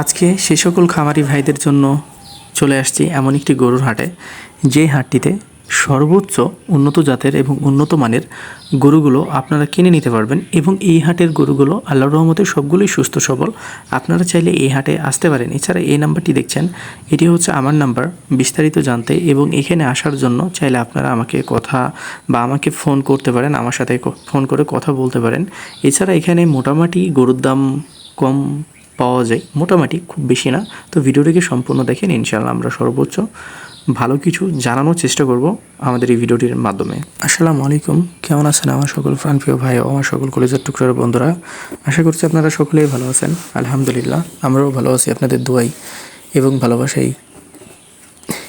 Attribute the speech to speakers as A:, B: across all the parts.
A: আজকে সে সকল খামারি ভাইদের জন্য চলে আসছি এমন একটি গরুর হাটে। যে হাটটিতে সর্বোচ্চ উন্নত জাতের এবং উন্নত মানের গরুগুলো আপনারা কিনে নিতে পারবেন এবং এই হাটের গরুগুলো আল্লাহর রহমতে সবগুলোই সুস্থ, সবল। আপনারা চাইলে এই হাটে আসতে পারেন। এছাড়া এই নাম্বারটি দেখছেন, এটি হচ্ছে আমার নাম্বার। বিস্তারিত জানতে এবং এখানে আসার জন্য চাইলে আপনারা আমাকে কথা বা আমাকে ফোন করতে পারেন, আমার সাথে ফোন করে কথা বলতে পারেন। এছাড়া এখানে মোটামুটি গরুর দাম কম পাওয়া যায়, মোটামুটি খুব বেশি না। তো ভিডিওটিকে সম্পূর্ণ দেখেন ইনশাল্লাহ আমরা সর্বোচ্চ ভালো কিছু জানানোর চেষ্টা করব আমাদের এই ভিডিওটির মাধ্যমে। আসসালামু আলাইকুম, কেমন আছেন আমার সকল প্রাণপ্রিয় ভাই ও আমার সকল কলেজের টুকরার বন্ধুরা? আশা করছি আপনারা সকলেই ভালো আছেন, আলহামদুলিল্লাহ, আমরাও ভালো আছি আপনাদের দোয়াই এবং ভালোবাসাই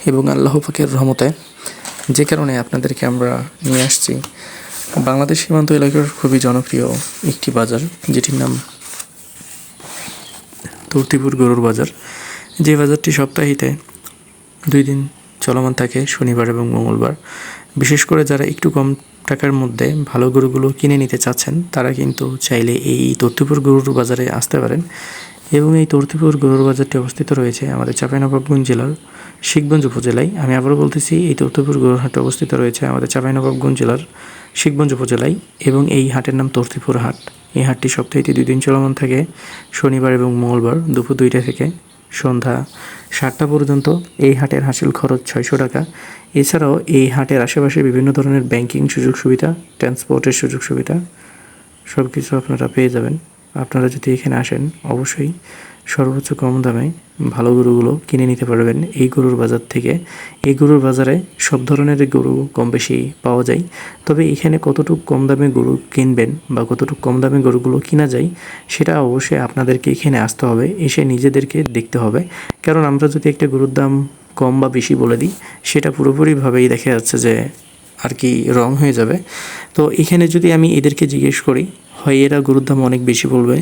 A: এবং আল্লাহ পাকের রহমতে। যে কারণে আপনাদেরকে আমরা নিয়ে আসছি। বাংলাদেশ সীমান্ত এলাকার খুবই জনপ্রিয় একটি বাজার, যেটির নাম তুর্তিপুর গরুর বাজার। যে বাজারটি সপ্তাহিতে দুই দিন চলমান থাকে, শনিবার এবং মঙ্গলবার। বিশেষ করে যারা একটু কম টাকার মধ্যে ভালো গরুগুলো কিনে নিতে চাচ্ছেন, তারা কিন্তু চাইলে এই তর্তিপুর গরুর বাজারে আসতে পারেন এবং এই তর্তিপুর গরুর বাজারটি অবস্থিত রয়েছে আমাদের চাঁপাইনবাবগঞ্জ জেলার শিখগঞ্জ উপজেলায়। আমি আবারও বলতেছি, এই তর্তিপুর গরুর হাটে অবস্থিত রয়েছে আমাদের চাঁপাইনবাবগঞ্জ জেলার শিখগঞ্জ উপজেলায় এবং এই হাটের নাম তর্তিপুর হাট। এই হাটটি সপ্তাহে দুই দিন চলমান থাকে, শনিবার এবং মঙ্গলবার দুপুর দুইটা থেকে সন্ধ্যা সাতটা পর্যন্ত। এই হাটের হাসিল খরচ ছয়শো টাকা। এছাড়াও এই হাটের আশেপাশে বিভিন্ন ধরনের ব্যাংকিং সুযোগ সুবিধা, ট্রান্সপোর্টের সুযোগ সুবিধা সব কিছু আপনারা পেয়ে যাবেন। আপনারা যদি এখানে আসেন, অবশ্যই সর্বোচ্চ কম দামে ভালো গরুগুলো কিনে নিতে পারবেন এই গরুর বাজার থেকে। এই গরুর বাজারে সব ধরনের গরু কম বেশি পাওয়া যায়। তবে এখানে কতটুকু কম দামে গরু কিনবেন বা কতটুকু কম দামে গরুগুলো কিনা যায়, সেটা অবশ্যই আপনাদেরকে এখানে আসতে হবে, এসে নিজেদেরকে দেখতে হবে। কারণ আমরা যদি একটা গরুর দাম কম বা বেশি বলে দিই, সেটা পুরোপুরিভাবেই দেখা যাচ্ছে যে আর কি রং হয়ে যাবে। তো এখানে যদি আমি এদেরকে জিজ্ঞেস করি হয় এরা গরুর দাম অনেক বেশি বলবে,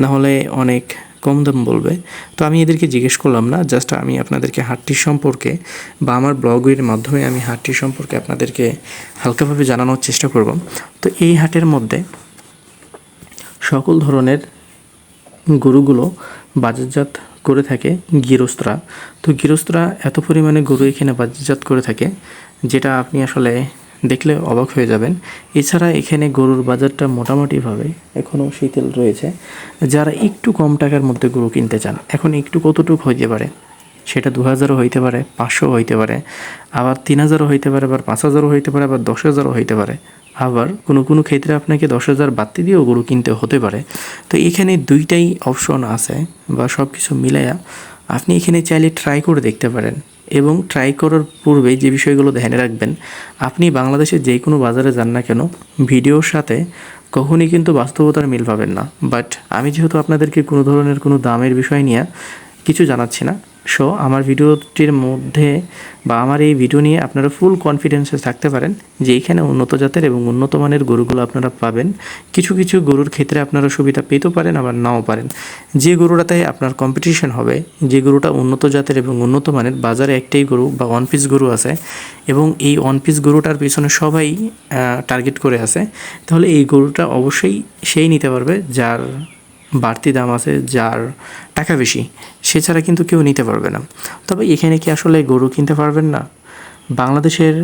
A: না হলে অনেক কম দাম বলবে। তো আমি এদেরকে জিজ্ঞেস করলাম না জাস্ট আমি আপনাদেরকে হাটটি সম্পর্কে বা আমার ব্লগের মাধ্যমে আমি হাটটির সম্পর্কে আপনাদেরকে হালকাভাবে জানানোর চেষ্টা করব। তো এই হাটের মধ্যে সকল ধরনের গরুগুলো বাজারজাত করে থাকে গৃহস্থরা। তো গৃহস্থরা এত পরিমাণে গরু এখানে বাজারজাত করে থাকে, যেটা আপনি আসলে দেখলে অবাক হয়ে যাবেন। এছাড়া এখানে গরুর বাজারটা মোটামুটিভাবে এখনও শীতল রয়েছে। যারা একটু কম টাকার মধ্যে গরু কিনতে চান, এখন একটু কতটুকু হইতে পারে? সেটা দু হাজারও হইতে পারে, পাঁচশো হইতে পারে, আবার তিন হাজারও হইতে পারে, আবার পাঁচ হাজারও হইতে পারে, আবার দশ হাজারও হইতে পারে। আবার কোনো কোনো ক্ষেত্রে আপনাকে দশ হাজার বাড়তি দিয়েও গরু কিনতে হতে পারে। তো এখানে দুইটাই অপশন আছে বা সব কিছু মিলাইয়া আপনি এখানে চাইলে ট্রাই করে দেখতে পারেন। এবং ট্রাই করার পূর্বে যে বিষয়গুলো ধ্যানে রাখবেন, আপনি বাংলাদেশে যে কোনো বাজারে যান না কেন, ভিডিওর সাথে কখনই কিন্তু বাস্তবতার মিল পাবেন না। বাট আমি যেহেতু আপনাদেরকে কোনো ধরনের কোনো দামের বিষয় নিয়ে কিছু জানাচ্ছি না সো আমার ভিডিওটির মধ্যে বা আমার এই ভিডিও নিয়ে আপনারা ফুল কনফিডেন্সে থাকতে পারেন যে এইখানে উন্নত জাতের এবং উন্নত মানের গরুগুলো আপনারা পাবেন। কিছু কিছু গরুর ক্ষেত্রে আপনারা সুবিধা পেতেও পারেন, আবার নাও পারেন। যে গরুটাতে আপনার কম্পিটিশন হবে, যে গরুটা উন্নত জাতের এবং উন্নত মানের, বাজারে একটাই গরু বা ওয়ান পিস গরু আছে এবং এই ওয়ান পিস গরুটার পিছনে সবাই টার্গেট করে আছে, তাহলে এই গরুটা অবশ্যই সেই নিতে পারবে যার বাড়তি দাম আছে যার টাকা বেশি, সে ছাড়া কিন্তু কেউ নিতে পারবে না। তবে এখানে কি আসলে গরু কিনতে পারবেন না? বাংলাদেশের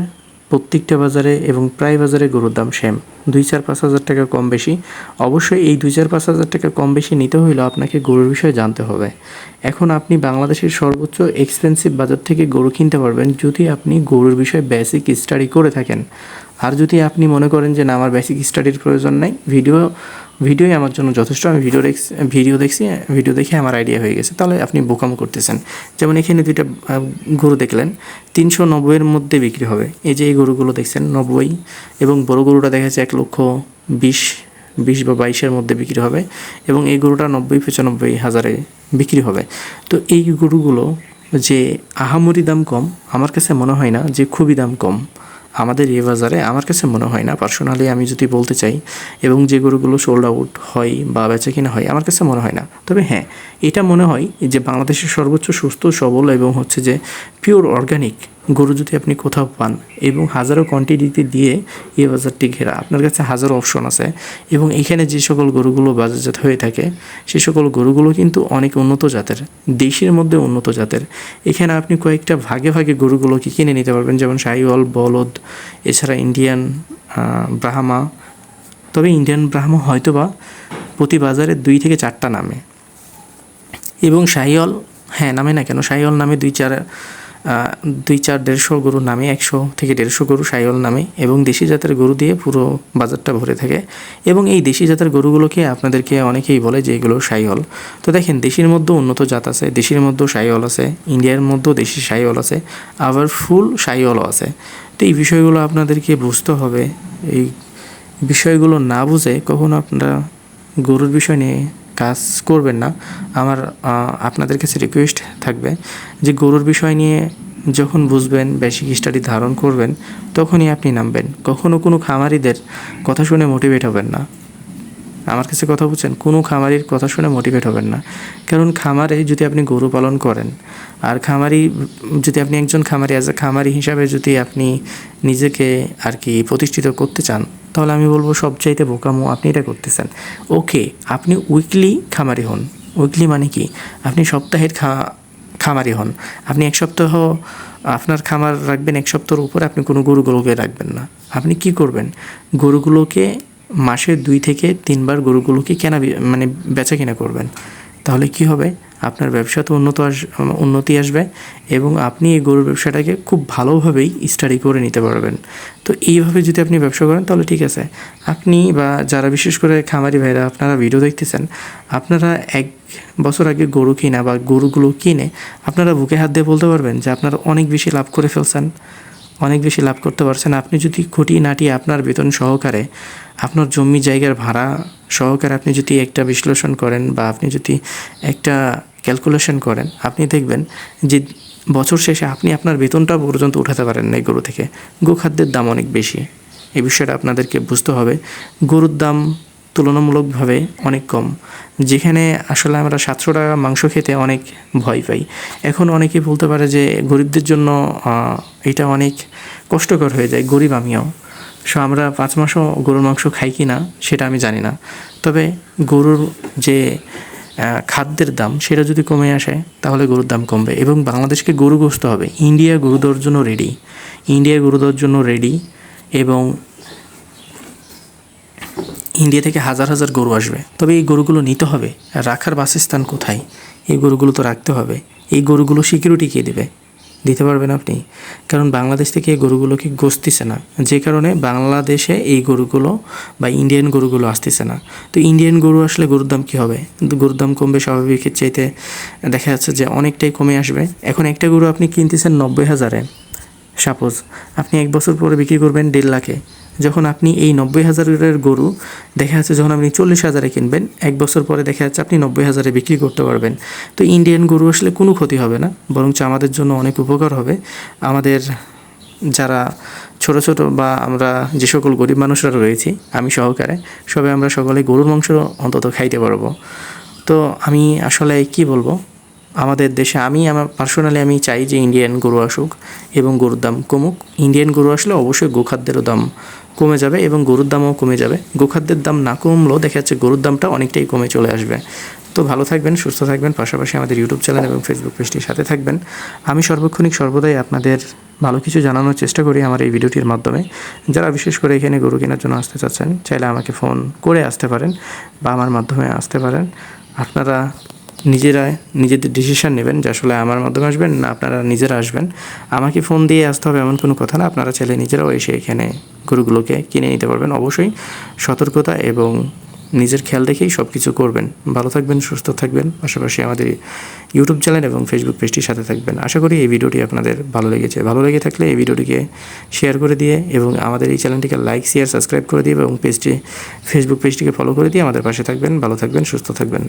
A: প্রত্যেকটা বাজারে এবং প্রায় বাজারে গরুর দাম সেম দুই চার পাঁচ হাজার টাকা কম বেশি। অবশ্যই এই দুই চার পাঁচ হাজার টাকা কম বেশি নিতে হইলেও আপনাকে গরুর বিষয়ে জানতে হবে। এখন আপনি বাংলাদেশের সর্বোচ্চ এক্সপেন্সিভ বাজার থেকে গরু কিনতে পারবেন যদি আপনি গরুর বিষয়ে বেসিক স্টাডি করে থাকেন। আর যদি আপনি মনে করেন যে না, আমার বেসিক স্টাডির প্রয়োজন নাই ভিডিও ভিডিওই আমার জন্য যথেষ্ট। আমি ভিডিও দেখছি ভিডিও দেখছি ভিডিও দেখে আমার আইডিয়া হয়ে গেছে। তাহলে আপনি বোকামো করতেছেন। যেমন এখানে দুইটা গরু দেখলেন। তিনশো নব্বইয়ের মধ্যে বিক্রি হবে। এই যে এই গরুগুলো দেখছেন, নব্বই এবং বড় গরুটা দেখা যাচ্ছে এক লক্ষ বিশ বিশ বা বাইশের মধ্যে বিক্রি হবে এবং এই গরুটা নব্বই, পঁচানব্বই হাজারে বিক্রি হবে। তো এই গরুগুলো যে আহামরি দাম কম, আমার কাছে মনে হয় না যে খুবই দাম কম। আমাদের এ বাজারে আমার কাছে মনে হয় না। পার্সোনালি আমি যদি বলতে চাই, এবং যে গরুগুলো সোল্ড আউট হয় বা বেচা কিনা হয়, আমার কাছে মনে হয় না। তবে হ্যাঁ এটা মনে হয় যে বাংলাদেশের সর্বোচ্চ সুস্থ, সবল এবং হচ্ছে যে পিওর অর্গানিক গরু যদি আপনি কোথাও পান এবং হাজারো কোয়ান্টিটিতে দিয়ে এই বাজারটি ঘেরা, আপনার কাছে হাজারো অপশন আছে এবং এখানে যে সকল গরুগুলো বাজারজাত হয়ে থাকে, সে সকল গরুগুলো কিন্তু অনেক উন্নত জাতের, দেশের মধ্যে উন্নত জাতের। এখানে আপনি কয়েকটা ভাগে ভাগে গরুগুলোকে কিনে নিতে পারবেন, যেমন শাহিওয়াল, বলদ, এছাড়া ইন্ডিয়ান ব্রাহ্মা। তবে ইন্ডিয়ান ব্রাহ্মা হয়তোবা প্রতি বাজারে দুই থেকে চারটা নামে। এবং শাহিওয়াল হ্যাঁ নামে না কেন, শাহিওয়াল নামে দুই, চার দুই চার দেড়শো গরু নামে, একশো থেকে দেড়শো গরু শাহিওয়াল নামে এবং দেশি জাতের গরু দিয়ে পুরো বাজারটা ভরে থাকে। এবং এই দেশি জাতের গরুগুলোকে আপনাদেরকে অনেকেই বলে যে এগুলো শাহিওয়াল তো দেখেন, দেশির মধ্যেও উন্নত জাত আছে, দেশির মধ্যেও শাহিওয়াল আছে, ইন্ডিয়ার মধ্যেও দেশি শাহিওয়াল আছে, আবার ফুল শাহিওয়ালও আছে। তো এই বিষয়গুলো আপনাদেরকে বুঝতে হবে। এই বিষয়গুলো না বুঝে কখনো আপনারা গরুর বিষয় নিয়ে কাজ করবেন না। আমার আপনাদের কাছে রিকোয়েস্ট থাকবে যে গরুর বিষয় নিয়ে যখন বুঝবেন বেসিক স্টাডি ধারণ করবেন, তখনই আপনি নামবেন। কখনো কোনো খামারিদের কথা শুনে মোটিভেট হবেন না। আমার কাছে কথা বলছেন, কোনো খামারির কথা শুনে মোটিভেট হবেন না। কারণ খামারে যদি আপনি গরু পালন করেন, আর খামারি, যদি আপনি একজন খামারি অ্যাজ এ খামারি হিসাবে যদি আপনি নিজেকে আর কি প্রতিষ্ঠিত করতে চান তাহলে আমি বলব সবচাইতে বোকামো আপনি এটা করতেছেন। ওকে, আপনি উইকলি খামারি হন। উইকলি মানে কি? আপনি সপ্তাহের খা, খামারি হন। আপনি এক সপ্তাহ, আপনার খামার রাখবেন, এক সপ্তাহের উপরে আপনি কোনো গরুগুলোকে রাখবেন না। আপনি কি করবেন? গরুগুলোকে মাসে দুই থেকে তিনবার গরুগুলোকে কেনা মানে বেচা কিনা করবেন। তাহলে কি হবে? আপনার ব্যবসাতে উন্নত আস, উন্নতি আসবে এবং আপনি এই গরুর ব্যবসাটাকে খুব ভালোভাবেই স্টাডি করে নিতে পারবেন। তো এইভাবে যদি আপনি ব্যবসা করেন তাহলে ঠিক আছে। আপনি বা যারা বিশেষ করে খামারি ভাইরা আপনারা ভিডিও দেখতেছেন, আপনারা এক বছর আগে গরু কিনা বা গরুগুলো কিনে আপনারা বুকে হাত দিয়ে বলতে পারবেন যে আপনারা অনেক বেশি লাভ করে ফেলছেন। অনেক বেশি লাভ করতে পারছেন। আপনি যদি খুঁটি নাটি আপনার বেতন সহকারে, আপনার জমি জায়গার ভাড়া সহকারে আপনি যদি একটা বিশ্লেষণ করেন বা আপনি যদি একটা ক্যালকুলেশন করেন, আপনি দেখবেন যে বছর শেষে আপনি আপনার বেতনটা পর্যন্ত উঠাতে পারেন না গরু থেকে। গোখাদ্যের দাম অনেক বেশি। এই বিষয়টা আপনাদেরকে বুঝতে হবে। গরুর দাম তুলনামূলকভাবে অনেক কম। যেখানে আসলে আমরা সাতশো টাকা মাংস খেতে অনেক ভয় পাই। এখন অনেকেই বলতে পারে যে গরিবদের জন্য এটা অনেক কষ্টকর হয়ে যায়, গরিব আমিও। সো আমরা পাঁচ মাসও গরুর মাংস খাই কি না সেটা আমি জানি না। তবে গরুর যে খাদ্যের দাম, সেটা যদি কমে আসে, তাহলে গরুর দাম কমবে। এবং বাংলাদেশকে গরু গোস্ত হবে। ইন্ডিয়া গরু দেওয়ার জন্য রেডি ইন্ডিয়া গরু দেওয়ার জন্য রেডি এবং ইন্ডিয়া থেকে হাজার হাজার গরু আসবে। তবে এই গরুগুলো নিতে হবে। আর রাখার বাসস্থান কোথায়? এই গরুগুলো তো রাখতে হবে। এই গরুগুলো সিকিউরিটি কে দেবে? দিতে পারবেন আপনি? কারণ বাংলাদেশ থেকে এই গরুগুলোকে গসতেছে না। যে কারণে বাংলাদেশে এই গরুগুলো বা ইন্ডিয়ান গরুগুলো আসতেছে না। তো ইন্ডিয়ান গরু আসলে গরুর দাম কী হবে? গরুর দাম কমবে স্বাভাবিকের চাইতে। দেখা যাচ্ছে যে অনেকটাই কমে আসবে। এখন একটা গরু আপনি কিনতেছেন নব্বই হাজারে। সাপোজ আপনি এক বছর পরে বিক্রি করবেন দেড় লাখে। যখন আপনি এই নব্বই হাজারের গরু, দেখা যাচ্ছে যখন আপনি চল্লিশ হাজারে কিনবেন, এক বছর পরে দেখা যাচ্ছে আপনি নব্বই হাজারে বিক্রি করতে পারবেন। তো ইন্ডিয়ান গরু আসলে কোনো ক্ষতি হবে না, বরঞ্চ আমাদের জন্য অনেক উপকার হবে। আমাদের যারা ছোট ছোট বা আমরা যে সকল গরিব মানুষরা রয়েছি, আমি সহকারে সবাই আমরা সকলে গরুর মাংস অন্তত খাইতে পারব। তো আমি আসলে কি বলব? আমাদের দেশে আমি আমার পার্সোনালি আমি চাই যে ইন্ডিয়ান গরু আসুক এবং গরুর দাম কমুক। ইন্ডিয়ান গরু আসলে অবশ্যই গোখাদ্যেরও দাম কমে যাবে এবং গরুর দামও কমে যাবে। গোখাদ্যের দাম না কমলেও দেখা যাচ্ছে গরুর দামটা অনেকটাই কমে চলে আসবে। তো ভালো থাকবেন, সুস্থ থাকবেন, পাশাপাশি আমাদের ইউটিউব চ্যানেল এবং ফেসবুক পেজটির সাথে থাকবেন। আমি সর্বক্ষণিক সর্বদাই আপনাদের ভালো কিছু জানানোর চেষ্টা করি আমার এই ভিডিওটির মাধ্যমে। যারা বিশেষ করে এখানে গরু কেনার জন্য আসতে চাচ্ছেন, চাইলে আমাকে ফোন করে আসতে পারেন বা আমার মাধ্যমে আসতে পারেন। আপনারা নিজেরা নিজেদের ডিসিশান নেবেন যে আসলে আমার মাধ্যমে আসবেন না আপনারা নিজেরা আসবেন। আমাকে ফোন দিয়ে আসতে হবে এমন কোনো কথা না। আপনারা চাইলে নিজেরাও এসে এখানে গরুগুলোকে কিনে নিতে পারবেন। অবশ্যই সতর্কতা এবং নিজের খেয়াল রেখেই সব কিছু করবেন। ভালো থাকবেন, সুস্থ থাকবেন। পাশাপাশি আমাদের ইউটিউব চ্যানেল এবং ফেসবুক পেজটির সাথে থাকবেন। আশা করি এই ভিডিওটি আপনাদের ভালো লেগেছে। ভালো লেগে থাকলে এই ভিডিওটিকে শেয়ার করে দিয়ে এবং আমাদের এই চ্যানেলটিকে লাইক শেয়ার সাবস্ক্রাইব করে দিয়ে এবং পেজটি ফেসবুক পেজটিকে ফলো করে দিয়ে আমাদের পাশে থাকবেন। ভালো থাকবেন, সুস্থ থাকবেন।